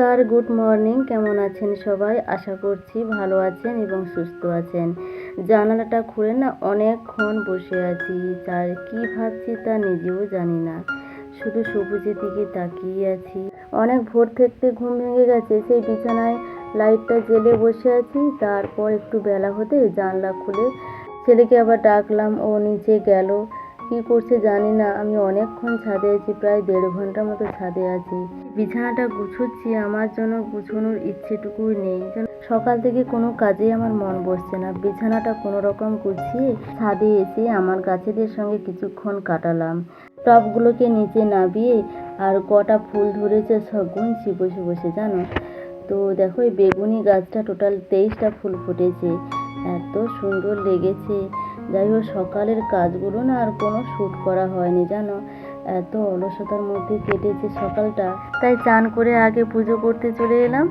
নমস্কার, good morning. কেমন আছেন সবাই? আশা করছি ভালো আছেন এবং সুস্থ আছেন। জানালাটা খুলে না অনেকক্ষণ বসে আছি। তার কি ভাবছি তা নিজেও জানি না। শুধু সবুজের দিকে তাকিয়ে আছি। অনেক ভোর থেকে ঘুম ভেঙে গেছে। সেই বিছানায় লাইটটা জ্বেলে বসে আছি। তারপর একটু বেলা হতে জানলা খুলে ছেলেকে আবার ডাকলাম। ও নিচে গেল। কি করছে জানি না। আমি অনেকক্ষণ ছাদে আছি, প্রায় দেড় ঘণ্টা মতো ছাদে আছি। বিছানাটা গুছোচ্ছি, আমার জন্য গুছোনোর ইচ্ছেটুকুই নেই। সকাল থেকে কোনো কাজেই আমার মন বসছে না। বিছানাটা কোনো রকম গুছিয়ে ছাদে এসে আমার গাছেদের সঙ্গে কিছুক্ষণ কাটালাম। টবগুলোকে নিচে নামিয়ে আর কটা ফুল ধরেছে সব গুনছি বসে বসে, জানো? তো দেখো, এই বেগুনি গাছটা টোটাল তেইশটা ফুল ফুটেছে। এত সুন্দর লেগেছে। যাই হোক সকালের কাজগুলো না আর কোনো শ্যুট করা হয়নি, জানো? এত অলসতার মধ্যে কেটেছে সকালটা। তাই চান করে আগে পুজো করতে চলে এলাম।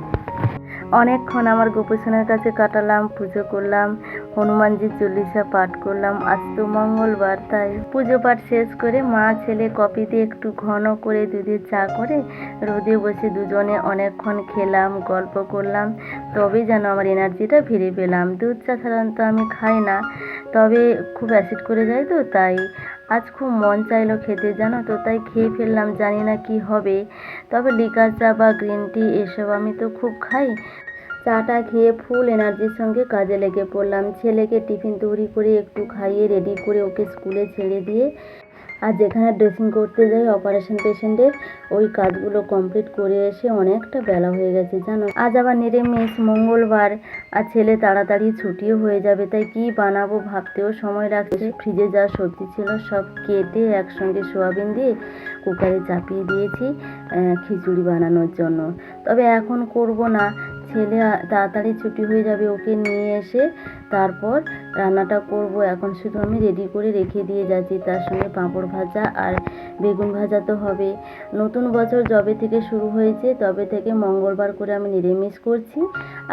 অনেকক্ষণ আমার গোপীসোনার কাছে কাটালাম, পুজো করলাম হনুমানজির চল্লিশা পাঠ করলাম, আজ তো মঙ্গলবার, তাই পুজো পাঠ শেষ করে মা ছেলে কপিতে একটু ঘন করে দুধের চা করে রোদে বসে দুজনে অনেকক্ষণ খেলাম, গল্প করলাম, তবেই যেন আমার এনার্জিটা ফিরে পেলাম। দুধ চা সাধারণত আমি খাই না, তবে খুব অ্যাসিড করে যায় তো, তাই আজ খুব মন চাইলো খেতে, জানো তো? তাই খেয়ে ফেললাম, জানি না কি হবে। তবে লিকার চা বা গ্রিন টি, এসব আমি তো খুব খাই। চাটা খেয়ে ফুল এনার্জির সঙ্গে কাজে লেগে পড়লাম। ছেলেকে টিফিন তৈরি করে একটু খাইয়ে রেডি করে ওকে স্কুলে ছেড়ে দিয়ে আর যেখানে ড্রেসিং করতে যাই অপারেশন পেশেন্টের ওই কাজগুলো কমপ্লিট করে এসে অনেকটা বেলা হয়ে গেছে, জানো? আজ আবার নিরামিষ মঙ্গলবার, আর ছেলে তাড়াতাড়ি ছুটিও হয়ে যাবে, তাই কি বানাবো ভাবতেও সময় লাগছে। ফ্রিজে যা সবজি ছিল সব কেটে একসঙ্গে সোয়াবিন দিয়ে কুকারে চাপিয়ে দিয়েছি খিচুড়ি বানানোর জন্য। তবে এখন করব না ছেলে তাড়াতাড়ি ছুটি হয়ে যাবে, ওকে নিয়ে এসে তারপর রান্নাটা করব। এখন শুধু আমি রেডি করে রেখে দিয়ে যাচ্ছি, তার সঙ্গে পাঁপড় ভাজা আর বেগুন ভাজা তো হবে। নতুন বছর যবে থেকে শুরু হয়েছে, তবে থেকে মঙ্গলবার করে আমি নিরামিষ করছি।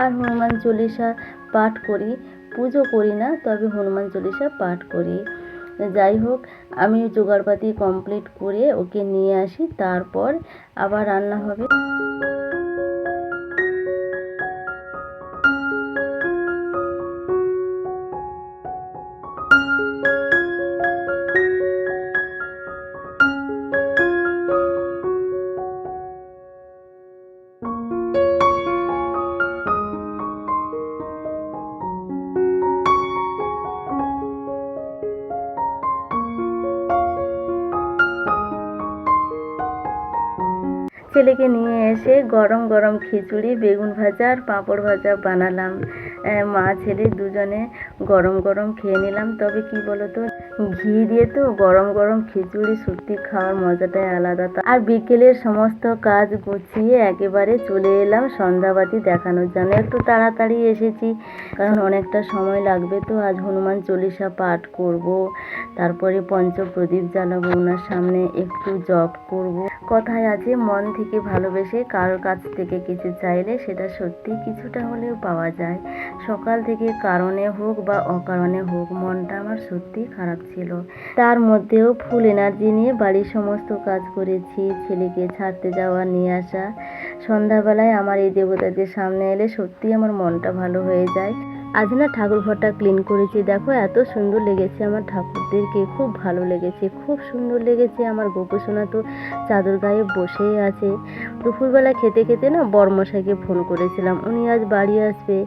আর হনুমান চল্লিশা পাঠ করি, পুজো করি না, তবে হনুমান চল্লিশা পাঠ করি। যাই হোক, আমি জোগাড়পাতি কমপ্লিট করে ওকে নিয়ে আসি, তারপর আবার রান্না হবে। ছেলেকে নিয়ে এসে গরম গরম খিচুড়ি, বেগুন ভাজা আর পাঁপড় ভাজা বানালাম। মা, ছেলে দুজনে গরম গরম খেয়ে নিলাম। তবে কি বলতো, ঘি দিয়ে তো গরম গরম খিচুড়ি সত্যি খাওয়ার মজাটাই আলাদা। আর বিকেলের সমস্ত কাজ গুছিয়ে একেবারে চলে এলাম সন্ধ্যাবাতি দেখানোর জন্য। একটু তাড়াতাড়ি এসেছি, কারণ অনেকটা সময় লাগবে তো। আজ হনুমান চল্লিশা পাঠ করব, তারপরে পঞ্চপ্রদীপ জ্বালাবো, ওনার সামনে একটু জপ করব। কথায় আছে, মন থেকে ভালোবেসে কারোর কাছ থেকে কিছু চাইলে সেটা সত্যি কিছুটা হলেও পাওয়া যায়। সকাল থেকে কারণে হোক বা অকারণে হোক, মনটা আমার সত্যি খারাপ ছিল। তার মধ্যেও ফুল এনার্জি নিয়ে বাড়ির সমস্ত কাজ করেছি, ছেলেকে ছাড়তে যাওয়া, নিয়ে আসা। সন্ধ্যাবেলায় আমার এই দেবতাদের সামনে এলে সত্যি আমার মনটা ভালো হয়ে যায়। আজ না ঠাকুর ঘরটা ক্লিন করেছি। দেখো এত সুন্দর লেগেছে আমার ঠাকুরদেরকে, খুব ভালো লেগেছে, খুব সুন্দর লেগেছে আমার গোপসোনা তো চাদর গায়ে বসেই আছে। দুপুরবেলা খেতে খেতে না বর্মশাইকে ফোন করেছিলাম, উনি আজ বাড়ি আসবে।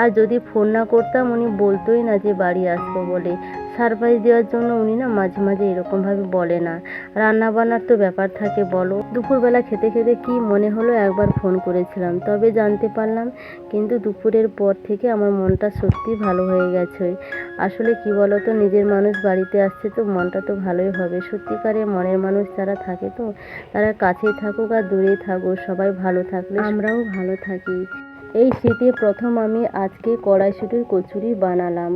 আর যদি ফোন না করতাম উনি বলতোই না যে বাড়ি আসব বলে। সারপ্রাইজ দেওয়ার জন্য উনি না মাঝে মাঝে এরকমভাবে বলে না। রান্না বান্নার তো ব্যাপার থাকে, বলো। দুপুরবেলা খেতে খেতে কি মনে হলো একবার ফোন করেছিলাম, তবে জানতে পারলাম কিন্তু দুপুরের পর থেকে আমার মনটা সত্যি ভালো হয়ে গেছে। আসলে কি বলো তো নিজের মানুষ বাড়িতে আসছে তো মনটা তো ভালোই হবে। সত্যিকারে মনের মানুষ যারা থাকে তো, তারা কাছেই থাকুক আর দূরেই থাকুক, সবাই ভালো থাকলে আমরাও ভালো থাকি। এই শীতে প্রথম আমি আজকে কড়াইশুটির কচুরি বানালাম।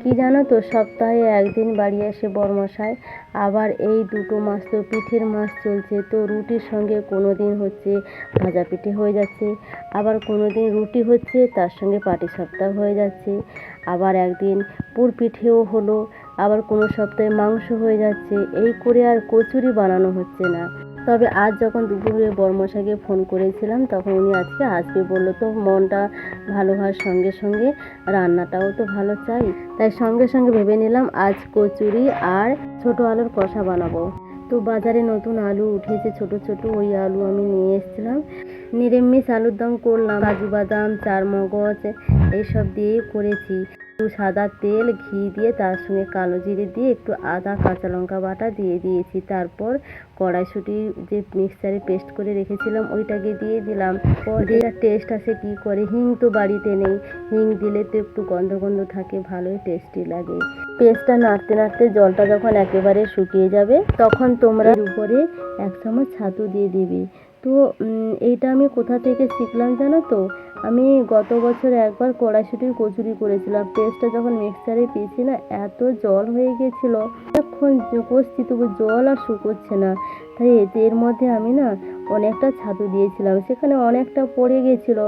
কি জানো তো, সপ্তাহে একদিন বাড়ি আসে বরমশাই, আবার এই দুটো মাস তো পিঠের মাস চলছে, তো রুটির সঙ্গে কোনো দিন হচ্ছে ভাজা পিঠে হয়ে যাচ্ছে, আবার কোনো দিন রুটি হচ্ছে তার সঙ্গে পাটি সপ্তাহ হয়ে যাচ্ছে, আবার একদিন পুর পিঠেও হলো, আবার কোনো সপ্তাহে মাংস হয়ে যাচ্ছে, এই করে আর কচুরি বানানো হচ্ছে না। তবে আজ যখন দুপুরে বর্মশাকে ফোন করেছিলাম, তখন উনি আজকে আসবে বলল, তো মনটা ভালো হওয়ার সঙ্গে সঙ্গে রান্নাটাও তো ভালো চাই। তাই সঙ্গে সঙ্গে ভেবে নিলাম আজ কচুরি আর ছোট আলুর কষা বানাবো। তো বাজারে নতুন আলু উঠেছে, ছোট ছোট ওই আলু আমি নিয়ে এসেছিলাম। নিরামিষ আলুর দম করলাম, কাজু বাদাম, চারমগজ এইসব দিয়েই করেছি। সাদা তেল, ঘি দিয়ে তার সঙ্গে কালো জিরে দিয়ে একটু আদা, কাঁচা লঙ্কা বাটা দিয়ে দিয়েছি। তারপর কড়াইশুঁটি যে মিক্সচারে পেস্ট করে রেখেছিলাম, ওইটাকে দিয়ে দিলাম। পর টেস্ট আসে কি করে, হিং তো বাড়িতে নেই। হিং দিলে তো একটু গন্ধ গন্ধ থাকে, ভালোই টেস্টি লাগে। পেস্টটা নাড়তে নাড়তে জলটা যখন একেবারে শুকিয়ে যাবে, তখন তোমরা উপরে এক চামচ ছাতু দিয়ে দিবে। তো এইটা আমি কোথা থেকে শিখলাম জানো তো? আমি গত বছর একবার কড়াইশুটির কচুরি করেছিলাম। পেস্টটা যখন মিক্সারে পিসি না, এত জল হয়ে গেছিল। এখন কষছি তবু জল আর শুকোচ্ছে না। তাই এতে এর মধ্যে আমি না অনেকটা ছাতু দিয়েছিলাম, সেখানে অনেকটা পড়ে গেছিল।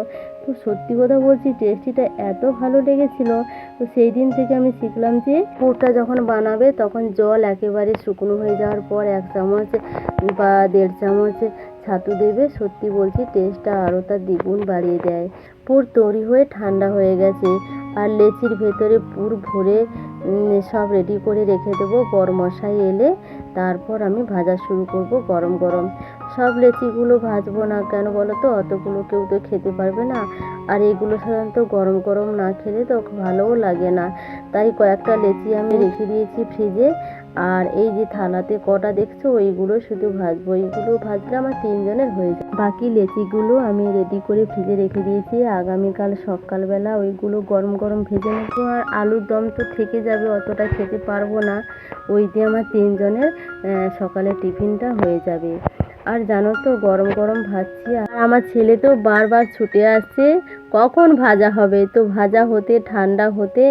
তো সত্যি কথা বলছি টেস্টিটা এত ভালো লেগেছিল। তো সেই দিন থেকে আমি শিখলাম যে, পুরটা যখন বানাবে তখন জল একেবারে শুকনো হয়ে যাওয়ার পর এক চামচ বা দেড় চামচ ছাতু দেবে, সত্যি বলছি টেস্টটা আরও তার দ্বিগুণ বাড়িয়ে দেয়। পুর তৈরি হয়ে ঠান্ডা হয়ে গেছে। আর লেচির ভেতরে পুর ভরে সব রেডি করে রেখে দেবো। মশাই এলে তারপর আমি ভাজা শুরু করব গরম গরম। সব লেচিগুলো ভাজবো না কেন বলো তো? অতগুলো কেউ তো খেতে পারবে না। আর এগুলো সাধারণত গরম গরম না খেলে তো ভালোও লাগে না। তাই কয়েকটা লেচি আমি রেখে দিয়েছি ফ্রিজে। আর এই যে থালাতে কটা দেখছ, ওইগুলো শুধু ভাজবো। এইগুলো ভাজলে আমার তিনজনের হয়ে যায়। বাকি লেচিগুলো আমি রেডি করে ফ্রিজে রেখে দিয়েছি। আগামীকাল সকালবেলা ওইগুলো গরম গরম ভেজে নেব। আর আলুর দম তো থেকে যাবে, অতটা খেতে পারব না। ওই দিয়ে আমার তিনজনের সকালে টিফিনটা হয়ে যাবে। আর জানো তো, গরম গরম ভাজছি। আর আমার ছেলে তো বারবার ছুটে আসছে, কখন ভাজা হবে? তো ভাজা হতে, ঠান্ডা হতে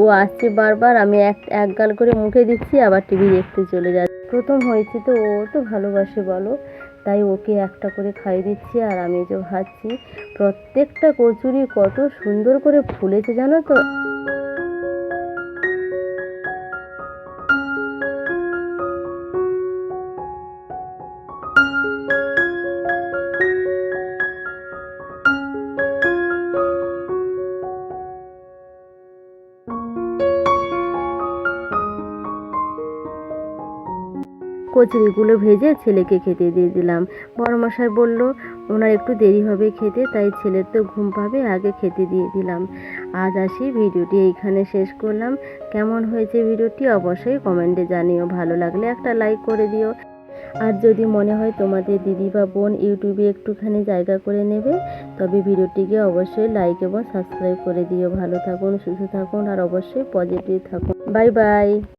ও আসছে বারবার, আমি এক এক গাল করে মুখে দিচ্ছি, আবার টিভি দেখতে চলে যাচ্ছে। প্রথম হয়েছে তো ও তো ভালোবাসে বলো, তাই ওকে একটা করে খাইয়ে দিচ্ছি আর আমি যে ভাবছি প্রত্যেকটা কচুরি কত সুন্দর করে ফুলেছে জানো তো? কচুরিগুলো ভেজে ছেলেকে খেতে দিয়ে দিলাম। বড়মশাই বলল, ওনার একটু দেরি হবে খেতে, তাই ছেলের তো ঘুম পাবে, আগে খেতে দিয়ে দিলাম। আজ আসি, ভিডিওটি এইখানে শেষ করলাম। কেমন হয়েছে ভিডিওটি অবশ্যই কমেন্টে জানিও। ভালো লাগলে একটা লাইক করে দিও। আর যদি মনে হয় তোমাদের দিদি বা বোন ইউটিউবে একটুখানি জায়গা করে নেবে, তবে ভিডিওটিকে অবশ্যই লাইক এবং সাবস্ক্রাইব করে দিও। ভালো থাকুন, সুস্থ থাকুন, আর অবশ্যই পজিটিভ থাকুন। Bye bye.